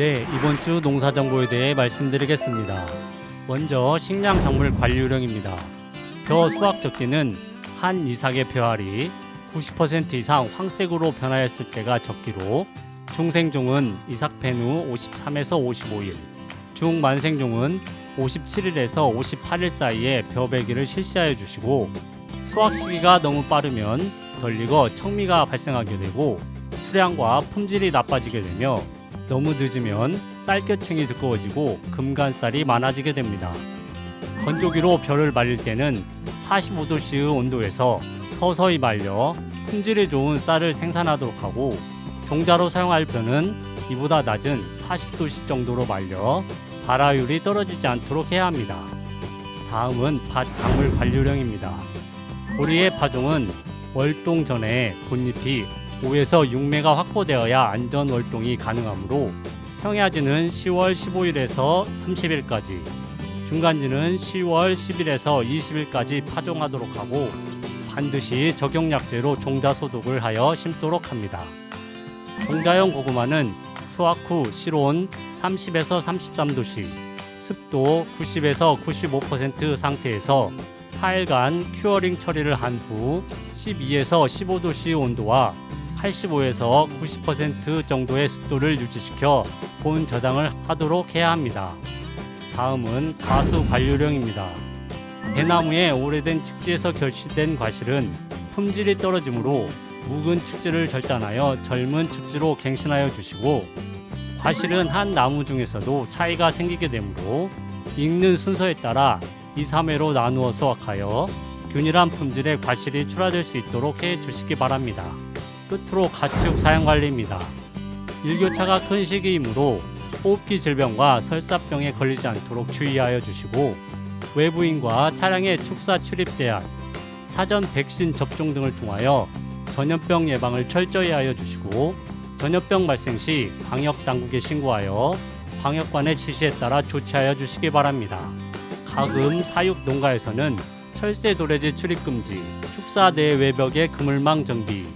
네, 이번 주 농사 정보에 대해 말씀드리겠습니다. 먼저 식량 작물 관리요령입니다. 벼 수확 적기는 한 이삭의 벼알이 90% 이상 황색으로 변하였을 때가 적기로 중생종은 이삭 팬 후 53에서 55일, 중만생종은 57일에서 58일 사이에 벼 배기를 실시하여 주시고 수확 시기가 너무 빠르면 덜 익어 청미가 발생하게 되고 수량과 품질이 나빠지게 되며 너무 늦으면 쌀겨층이 두꺼워지고 금간쌀이 많아지게 됩니다. 건조기로 벼를 말릴 때는 45도씨의 온도에서 서서히 말려 품질이 좋은 쌀을 생산하도록 하고 종자로 사용할 벼는 이보다 낮은 40도씨 정도로 말려 발화율이 떨어지지 않도록 해야 합니다. 다음은 밭 작물 관리령입니다. 보리의 파종은 월동 전에 본잎이 5에서 6매가 확보되어야 안전 월동이 가능하므로 평야지는 10월 15일에서 30일까지, 중간지는 10월 10일에서 20일까지 파종하도록 하고 반드시 적용약제로 종자 소독을 하여 심도록 합니다. 종자형 고구마는 수확 후 실온 30에서 33도씨, 습도 90에서 95% 상태에서 4일간 큐어링 처리를 한 후 12에서 15도씨 온도와 85에서 90% 정도의 습도를 유지시켜 본 저장을 하도록 해야 합니다. 다음은 과수 관리령입니다. 대나무의 오래된 측지에서 결실된 과실은 품질이 떨어지므로 묵은 측지를 절단하여 젊은 측지로 갱신하여 주시고 과실은 한 나무 중에서도 차이가 생기게 되므로 익는 순서에 따라 2, 3회로 나누어 수확하여 균일한 품질의 과실이 출하될 수 있도록 해 주시기 바랍니다. 끝으로 가축 사양 관리입니다. 일교차가 큰 시기이므로 호흡기 질병과 설사병에 걸리지 않도록 주의하여 주시고 외부인과 차량의 축사 출입 제한, 사전 백신 접종 등을 통하여 전염병 예방을 철저히 하여 주시고 전염병 발생 시 방역 당국에 신고하여 방역관의 지시에 따라 조치하여 주시기 바랍니다. 가금 사육 농가에서는 철새 도래지 출입 금지, 축사 내 외벽의 그물망 정비,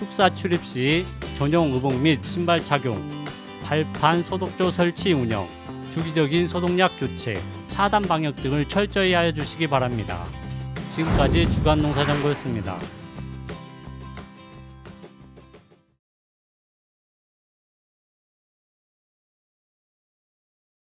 축사 출입 시 전용 의복 및 신발 착용, 발판 소독조 설치 운영, 주기적인 소독약 교체, 차단 방역 등을 철저히 하여 주시기 바랍니다. 지금까지 주간 농사 정보였습니다.